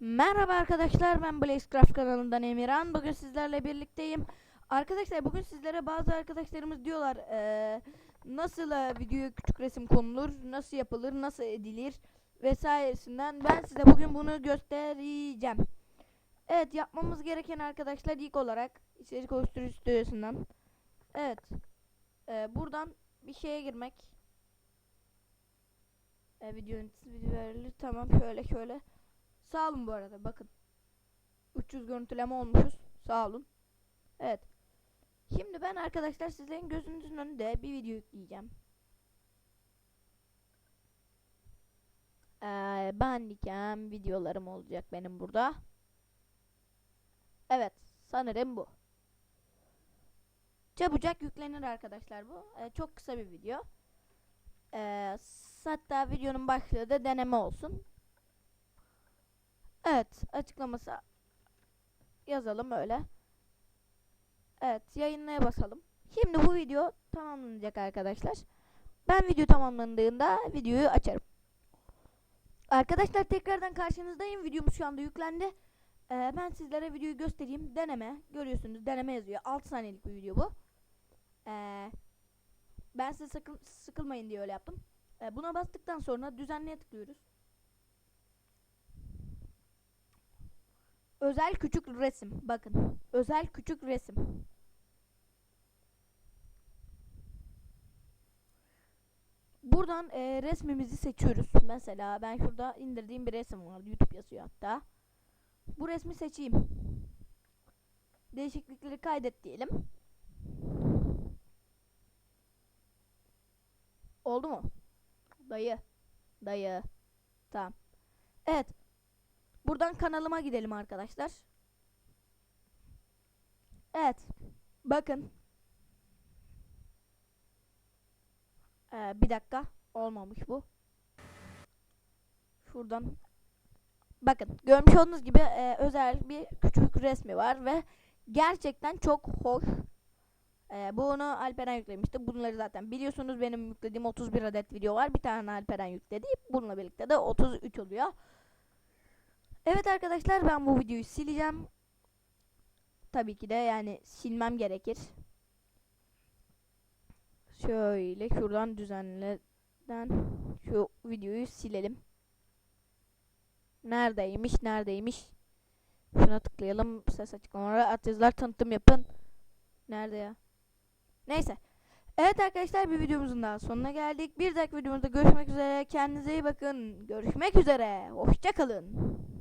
Merhaba arkadaşlar ben Blazecraft kanalından Emirhan. Bugün sizlerle birlikteyim. Arkadaşlar bugün sizlere bazı arkadaşlarımız diyorlar eee, nasıl e, videoya küçük resim konulur, nasıl yapılır, nasıl edilir vesairesinden ben size bugün bunu göstereceğim. Evet yapmamız gereken arkadaşlar ilk olarak içerik oluşturucu stüdyosundan evet eee, buradan bir şeye girmek e, video yöneticisi video verilir tamam şöyle şöyle Sağ olun bu arada bakın. 300 görüntüleme olmuşuz. Sağ olun. Evet. Şimdi ben arkadaşlar sizlerin gözünüzün önünde bir video yükleyeceğim. Ee, Bandicam videolarım olacak benim burada. Evet. Sanırım bu. Çabucak yüklenir arkadaşlar bu. Ee, çok kısa bir video. Ee, hatta videonun başlığı da deneme olsun. Evet, açıklaması yazalım öyle. Evet, yayınlaya basalım. Şimdi bu video tamamlanacak arkadaşlar. Ben video tamamlandığında videoyu açarım. Arkadaşlar tekrardan karşınızdayım. Videomuz şu anda yüklendi. Ee, ben sizlere videoyu göstereyim. Deneme. Görüyorsunuz deneme yazıyor. 6 saniyelik bir video bu. Ee, ben size sakın sıkılmayın diye öyle yaptım. Ee, buna bastıktan sonra düzenleye tıklıyoruz. Özel küçük resim. Bakın. Özel küçük resim. Buradan e, resmimizi seçiyoruz. Mesela ben şurada indirdiğim bir resim var. YouTube yazıyor hatta. Bu resmi seçeyim. Değişiklikleri kaydet diyelim. Oldu mu? Dayı. Dayı. Tamam. Evet. Buradan kanalıma gidelim arkadaşlar. Evet. Bakın. Ee, bir dakika. Olmamış bu. Şuradan. Bakın. Görmüş olduğunuz gibi e, özel bir küçük resmi var ve gerçekten çok hoş. Ee, bunu Alperen yüklemişti. Bunları zaten biliyorsunuz benim yüklediğim 31 adet video var. Bir tane Alperen yükledi. Bununla birlikte de 33 oluyor. Evet arkadaşlar ben bu videoyu sileceğim. Tabii ki de yani silmem gerekir. Şöyle şuradan düzenleden şu videoyu silelim. Neredeymiş neredeymiş. Şuna tıklayalım. Ses açıklamaları yazılar tanıtım yapın. Nerede ya? Neyse. Evet arkadaşlar bir videomuzun daha sonuna geldik. Bir dahaki videomuzda görüşmek üzere. Kendinize iyi bakın. Görüşmek üzere. Hoşçakalın.